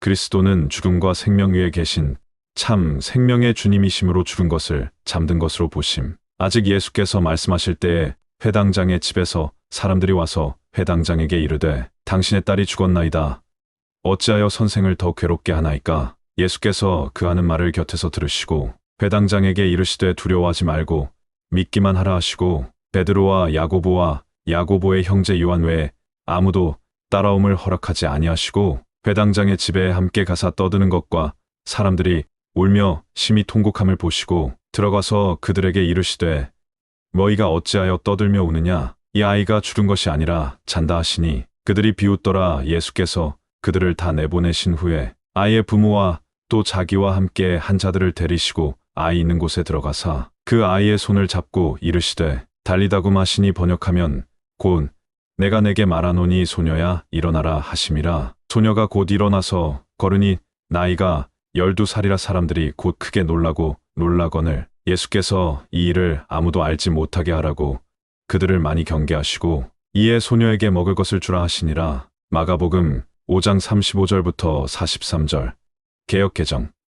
그리스도는 죽음과 생명 위에 계신 참 생명의 주님이심으로 죽은 것을 잠든 것으로 보심. 아직 예수께서 말씀하실 때에 회당장의 집에서 사람들이 와서 회당장에게 이르되 당신의 딸이 죽었나이다. 어찌하여 선생을 더 괴롭게 하나이까? 예수께서 그 하는 말을 곁에서 들으시고 회당장에게 이르시되 두려워하지 말고 믿기만 하라 하시고 베드로와 야고보와 야고보의 형제 요한 외에 아무도 따라옴을 허락하지 아니하시고 회당장의 집에 함께 가사 떠드는 것과 사람들이 울며 심히 통곡함을 보시고 들어가서 그들에게 이르시되 너희가 어찌하여 떠들며 우느냐? 이 아이가 죽은 것이 아니라 잔다 하시니 그들이 비웃더라. 예수께서 그들을 다 내보내신 후에 아이의 부모와 또 자기와 함께 한 자들을 데리시고 아이 있는 곳에 들어가사 그 아이의 손을 잡고 이르시되 달리다구 마시니 번역하면 곧 내가 내게 말하노니 소녀야 일어나라 하심이라 소녀가 곧 일어나서 걸으니 나이가 열두 살이라 사람들이 곧 크게 놀라고 놀라거늘 예수께서 이 일을 아무도 알지 못하게 하라고 그들을 많이 경계하시고 이에 소녀에게 먹을 것을 주라 하시니라. 마가복음 5장 35절부터 43절. 개혁개정